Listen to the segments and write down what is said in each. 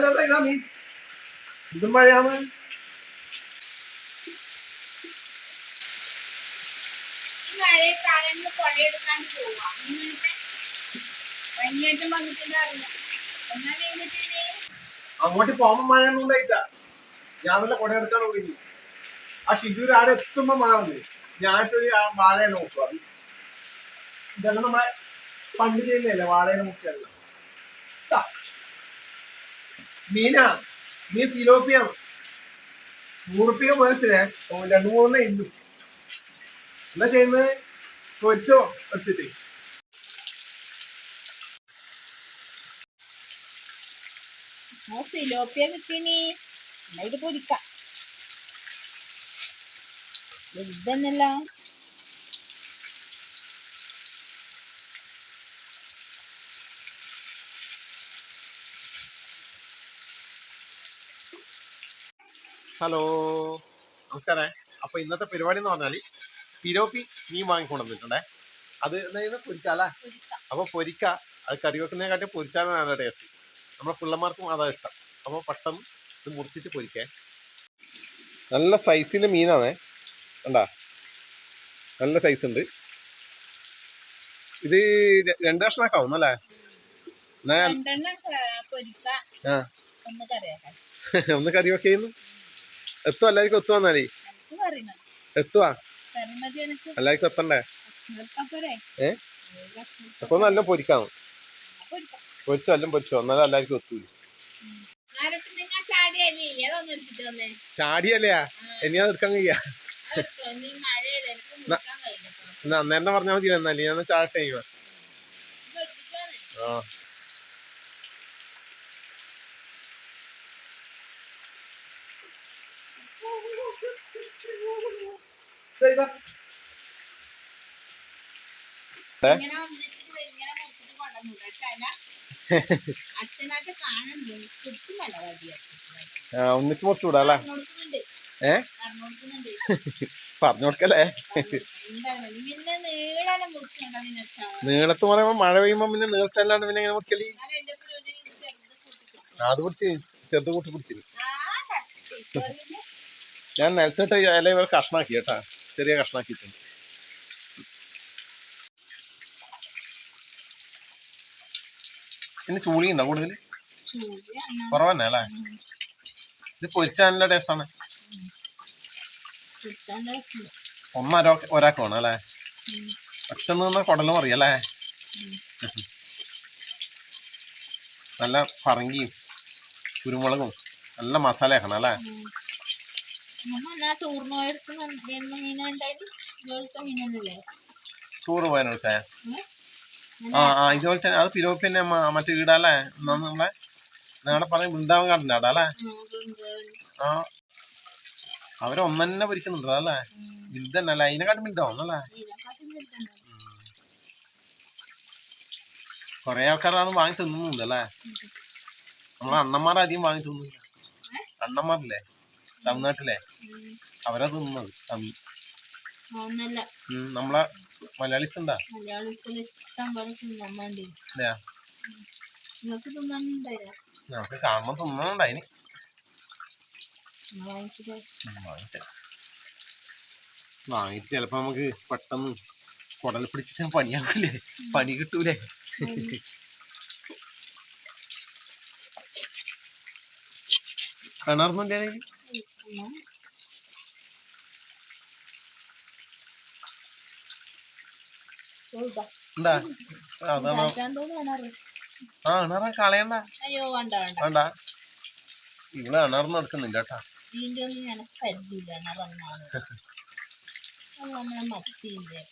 ഏലോ ഇതാ മീൻ? ഇതും മഴയാണ് അങ്ങോട്ട് പോകുമ്പോ മഴ ഒന്നും ഉണ്ടായിട്ട ഞാൻ നല്ല കൊടയെടുക്കാൻ പോയി ആ ഷിജൂർ ആടെ എത്തുമ്പോ മഴ വന്നു. ഞാൻ ആ വാഴയെ നോക്കുക ഇതെല്ലാം നമ്മളെ പണ്ട് ചെയ്യുന്നതല്ലേ? വാഴയെ മുക്കിയല്ല മീനാ നീ ഫിലോപ്പിയ നൂറുപ്പിക മനസ്സിലെ രണ്ടു മൂന്ന് ഇന്നു എന്താ ചെയ്യുന്നത്? കൊച്ചോ എടുത്തിട്ട്. ഫിലോപ്പിയ ഇത് പൊരിക്കാം. വലുതന്നല്ല ഹലോ. നമസ്കാരം. അപ്പൊ ഇന്നത്തെ പരിപാടി എന്ന് പറഞ്ഞാൽ പിരോപ്പി മീൻ വാങ്ങിക്കൊണ്ടുവന്നിട്ടുണ്ടേ. അത് എന്തായാലും പൊരിക്കാല്ലേ അപ്പോൾ അപ്പൊ പൊരിക്ക അത് കറി വെക്കുന്നതിനെക്കാട്ടി പൊരിച്ചാലാണ് നല്ല ടേസ്റ്റ് നമ്മുടെ പിള്ളമാർക്കും അതാ ഇഷ്ടം. അപ്പൊ പെട്ടെന്ന് ഇത് മുറിച്ചിട്ട് പൊരിക്കേ. നല്ല സൈസിൽ മീനാണേ. കണ്ടാ? നല്ല സൈസ് ഉണ്ട്. ഇത് രണ്ടു കഷ്ണാക്കാവും അല്ലേ? ഒന്ന് കറി വെക്കുന്നു എത്തുവാ എല്ലാവർക്കും കറി മതി എത്തുവാ? എല്ലാവർക്കും എത്തണ്ടേ? ഏ? അപ്പൊ നല്ല പൊരിക്കാം പൊരിച്ചോ എല്ലാം പൊരിച്ചോ? എന്നാലും എല്ലാവർക്കും എത്തൂല. ചാടിയല്ലയാ ഇനി അത് എടുക്കാൻ കഴിയാ അന്നേരം പറഞ്ഞാ മതി എന്നാലേ. ഞാൻ ചാട്ടെ ചെയ്യുവാ ഇത് എടുത്തിട്ടാണ്. ആ. ഒന്നിച്ച് മുറിച്ചു കൂടാല്ലേ അല്ലേ? ഏ? പറഞ്ഞു കൊടുക്കല്ലേ നീളത്ത് പറയുമ്പോ മഴ പെയ്യുമ്പോ പിന്നെ നീളത്തല്ലാണ്ട് പിന്നെ എങ്ങനെ മുറിക്കൽ? അത് പിടിച്ച് ചെറുത് കൂട്ടി പിടിച്ചില്ല ആ കട്ടി ഞാൻ നിലത്തിട്ട് ഇല ഇവർ കഷ്ണാക്കി കേട്ടാ. ചെറിയ കഷ്ണാക്കിയിട്ടുണ്ട്. പിന്നെ ചൂളി ഉണ്ടോ കൂടുതൽ. കുറവന്നെ അല്ലേ? ഇത് പൊരിച്ചാൽ നല്ല ടേസ്റ്റ്. ആണ്. ഒന്നര ഒരാൾക്ക് വേണം അല്ലേ. പെട്ടെന്ന് നിന്ന കുടലും അറിയല്ലേ നല്ല പറങ്കിയും കുരുമുളകും നല്ല മസാല ആക്കണം അല്ലേ ടൂറ് പോയനോട്ടെ? ആ ആ ഇതുപോലെ തന്നെ അത് പിലോപ്പി തന്നെ മ- മറ്റേ എന്നാ നമ്മളെ നിങ്ങളുടെ പറഞ്ഞ വൃന്ദാവൻ കാട്ടിന്റെ അവിടെ അല്ലേ? ആ അവർ ഒന്നെ പൊരിക്കുന്നുണ്ടോ അല്ലേ? വലുതന്നെ അതിനെക്കാട്ടും വലുതാവും അല്ലേ? കൊറേ ആൾക്കാരാണ് വാങ്ങി തിന്നുന്നുണ്ട് അല്ലേ? നമ്മളെ അണ്ണന്മാർ അധികം വാങ്ങി തിന്നുന്നില്ല. അണ്ണന്മാരില്ലേ? തമിഴ്നാട്ടിലെ? അവരാ തിന്നത് തമിഴ് നമ്മളെ മലയാളീസ് ഉണ്ടാ നമുക്ക് കാണുമ്പോ വാങ്ങിച്ചിട്ട് വാങ്ങിട്ട് ചെലപ്പോ ചിലപ്പോ നമുക്ക് പെട്ടെന്ന് കുടൽ പിടിച്ചിട്ട് പണിയാക്കൂലേ? പണി കിട്ടൂലേ? കിണർന്നില്ലേ അതാണ് ആ കിണറ കളയണ്ട. അയ്യോ വേണ്ട വേണ്ട. ഇവിടെ കിണർന്ന് എടുക്കുന്നില്ല കേട്ടാ. ഇതിന്റെ ഒന്നും ഞാൻ പരിചയമില്ല നമ്മളെ മത്തിയില്ലേ?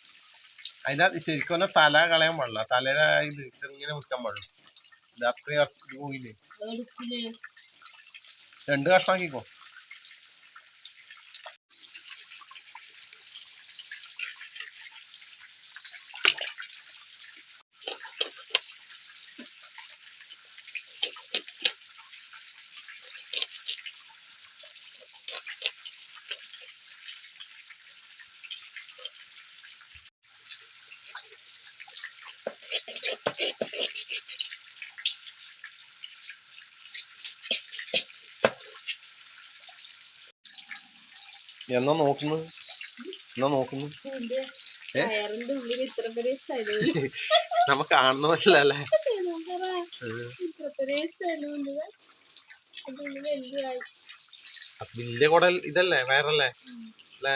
അതിനകത്ത് ശരിക്കും തല കളയാൻ പാടില്ല. തലയുടെ ഇത് ചെറുങ്ങനെ മുറിക്കാൻ പാടുള്ളൂ ഇത് അത്രയും പോയില്ലേ? രണ്ട് കഷ്ണാക്കിക്കോ എന്നാ നോക്കുന്നു? എന്നാ നോക്കുന്നു? നമുക്ക് കാണുന്ന മനസ്സിലല്ലേ നിന്റെ കൂടെ ഇതല്ലേ? വയറല്ലേ അല്ലേ?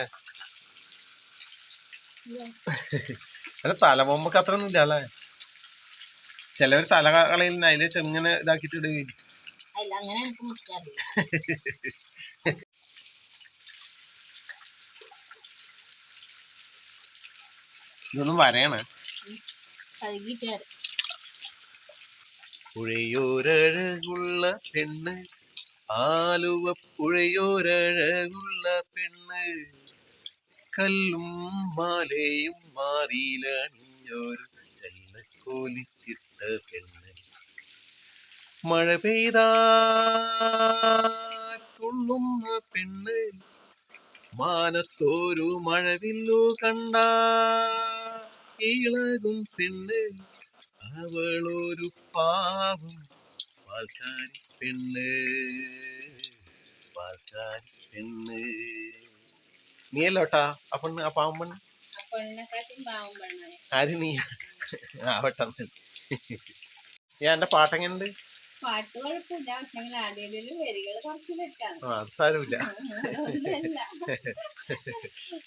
അല്ല തലമുമ്പക്ക് അത്ര ഒന്നും ഇല്ല അല്ലേ? ചിലവർ തല കളയിൽ അതിലെ ചെങ്ങനെ ഇതാക്കിട്ട് ഇടുകയും. ഇതൊന്നും വരയാണ്. പുഴയോരഴകുള്ള പെണ്ണ് ആലുവ പുഴയോരഴകുള്ള പെണ്ണ്. കല്ലും മാലയും മാറിയിലണിഞ്ഞൊരു ചെല്ലക്കോലിച്ചിട്ട പെണ്ണ്. മഴ പെയ്താ കൊള്ളുന്ന പെണ്ണ്. മാനത്തോരു മഴവില്ലു കണ്ട. ഇളകും പെണ്ണ് അവളൊരു പാവം പാൽക്കാരി പെണ്ണ്. പാൽക്കാരി പെണ്ണ്. നീയല്ലോട്ടാ ആ പെണ്ണ് ആ പാവം പെണ്ണ്? ആര് നീ? ആവട്ടെ ഞാൻ എന്റെ പാട്ടെങ്ങനുണ്ട്? പാട്ട് കുഴപ്പമില്ല പക്ഷെങ്കിൽ ആദ്യം വരികൾ കുറച്ച് തെറ്റാണ്. സാരമില്ല.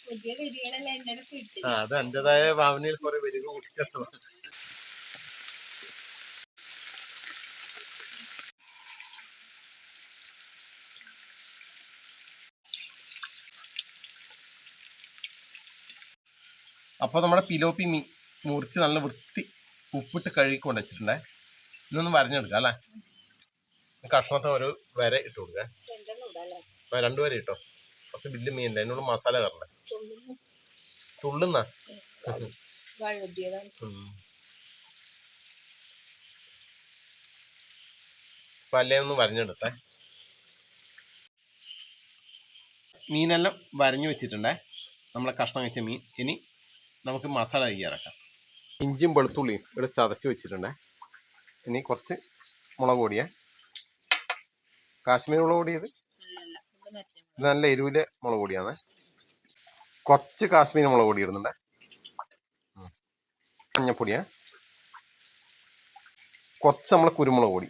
പുതിയ വരികളെല്ലാം എന്റെ അടുത്ത് കിട്ടി. ആ അത് എന്റേതായ ഭാവനയിൽ കുറെ വരികൾ കൂട്ടിച്ചേർത്തതാണ്. അപ്പോൾ നമ്മുടെ പിലോപ്പി മീൻ മുറിച്ച് നല്ല വൃത്തി ഉപ്പിട്ട് കഴുകി കൊണ്ട് ഇന്നൊന്ന് വരഞ്ഞെടുക്കാം അല്ലേ? കഷ്ണത്തെ ഒരു വര ഇട്ട് അപ്പൊ രണ്ടു വര ഇട്ടോ. കുറച്ച് ബില്ല് മീനുണ്ട് അതിനോട് മസാല കയറണ്ടേ തുള്ളുന്നു. തുള്ളുന്ന? വഴുതിയതാണ്. പല്ലേ ഒന്ന് വരഞ്ഞെടുത്തേ? മീനെല്ലാം വരഞ്ഞു വെച്ചിട്ടുണ്ടേ. നമ്മളെ കഷ്ണം വെച്ച മീൻ. ഇനി നമുക്ക് മസാല തയ്യാറാക്കാം. ഇഞ്ചിയും വെളുത്തുള്ളിയും ഇവിടെ ചതച്ച് വെച്ചിട്ടുണ്ടേ. ഇനി കുറച്ച് മുളക് പൊടിയേ. കാശ്മീർ മുളക് പൊടിയത് ഇത് നല്ല എരിവിലെ മുളക് പൊടിയാണ് കുറച്ച് കാശ്മീർ മുളക് പൊടി ഇടുന്നുണ്ട്. മഞ്ഞപ്പൊടിയാ. കുറച്ച് നമ്മൾ കുരുമുളക് പൊടി.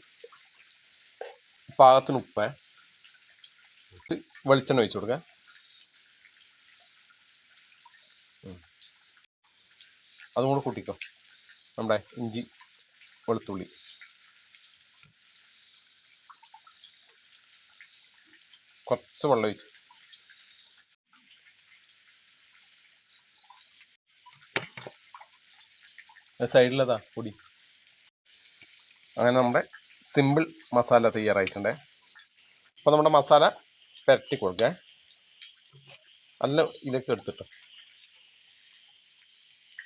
പാകത്തിന് ഉപ്പ്. വെളിച്ചെണ്ണ ഒഴിച്ചു കൊടുക്കുക അതും കൂടെ കൂട്ടിക്കോ. നമ്മുടെ ഇഞ്ചി വെളുത്തുള്ളി. കുറച്ച് വെള്ളം ഒഴിച്ചു. സൈഡിലതാ പൊടി. അങ്ങനെ നമ്മുടെ സിമ്പിൾ മസാല തയ്യാറായിട്ടുണ്ടേ. അപ്പോൾ നമ്മുടെ മസാല പുരട്ടി കൊടുക്കേ. നല്ല ഇതൊക്കെ എടുത്തിട്ട്.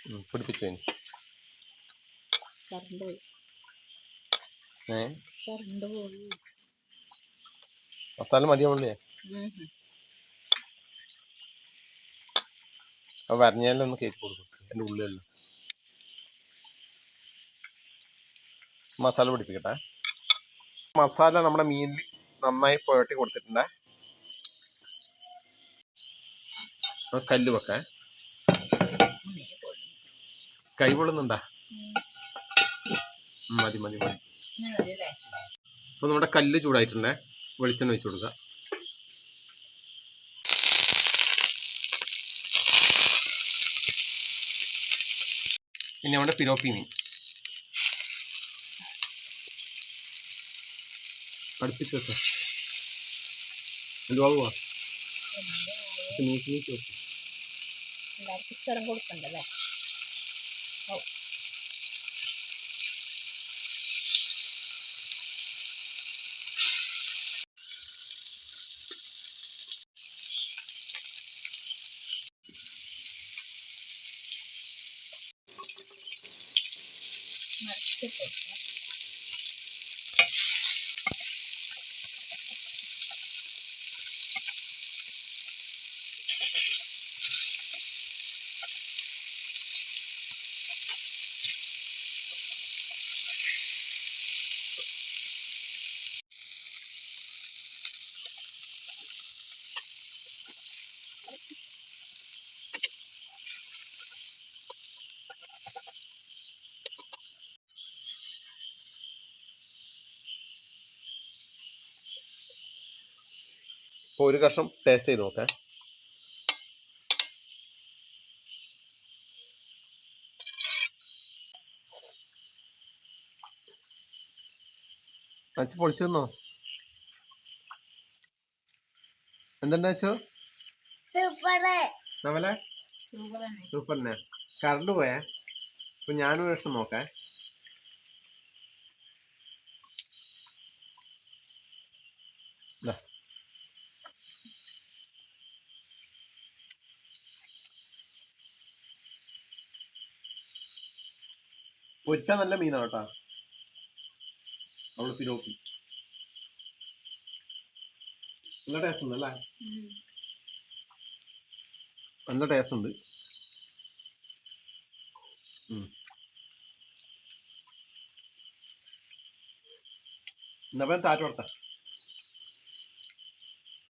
ഉം, പിടിപ്പിച്ചു കഴിഞ്ഞു കറണ്ട് പോയി. ഏ? മസാല മതിയാവുള്ളേ അപ്പൊ വരഞ്ഞാലും വരഞ്ഞാലൊന്ന് കേക്ക് കൊടുക്കും എന്റെ ഉള്ളിലല്ലോ. മസാല പിടിപ്പിക്കട്ടെ. മസാല നമ്മുടെ മീനിൽ നന്നായി പുരട്ടി കൊടുത്തിട്ടുണ്ടേ. കല്ല് വെക്ക. കൈ പൊള്ളുന്നുണ്ടാ? മതി മതി മതി. അപ്പൊ? നമ്മുടെ കല്ല് ചൂടായിട്ടുണ്ടേ. വെളിച്ചെണ്ണ ഒഴിച്ചു കൊടുക്കുക. പിന്നെ നമ്മുടെ പിലോപ്പി മീൻ. അടുപ്പിച്ച് എന്തുവാകുവാ നീക്കി നീക്കി സ്ഥലം കൊടുക്കണ്ടല്ലേ? മറിച്ചിട്ട് അപ്പോൾ ഒരു കഷ്ണം ടേസ്റ്റ് ചെയ്ത് നോക്കാം. അച്ഛ പൊളിച്ചു തന്നോ? എന്തുണ്ട് അച്ഛോ? സൂപ്പർ തന്നെ കറണ്ട് പോയേ. അപ്പൊ ഞാനും ഒരു കഷ്ണം നോക്കേ. പൊരിച്ചാ നല്ല മീനാണ് കേട്ടാ അവൾ പിരോക്കി നല്ല ടേസ്റ്റ് ഉണ്ട് അല്ലേ. നല്ല ടേസ്റ്റ് ഉണ്ട്. എന്നാ ടാറ്റ കൊടുത്ത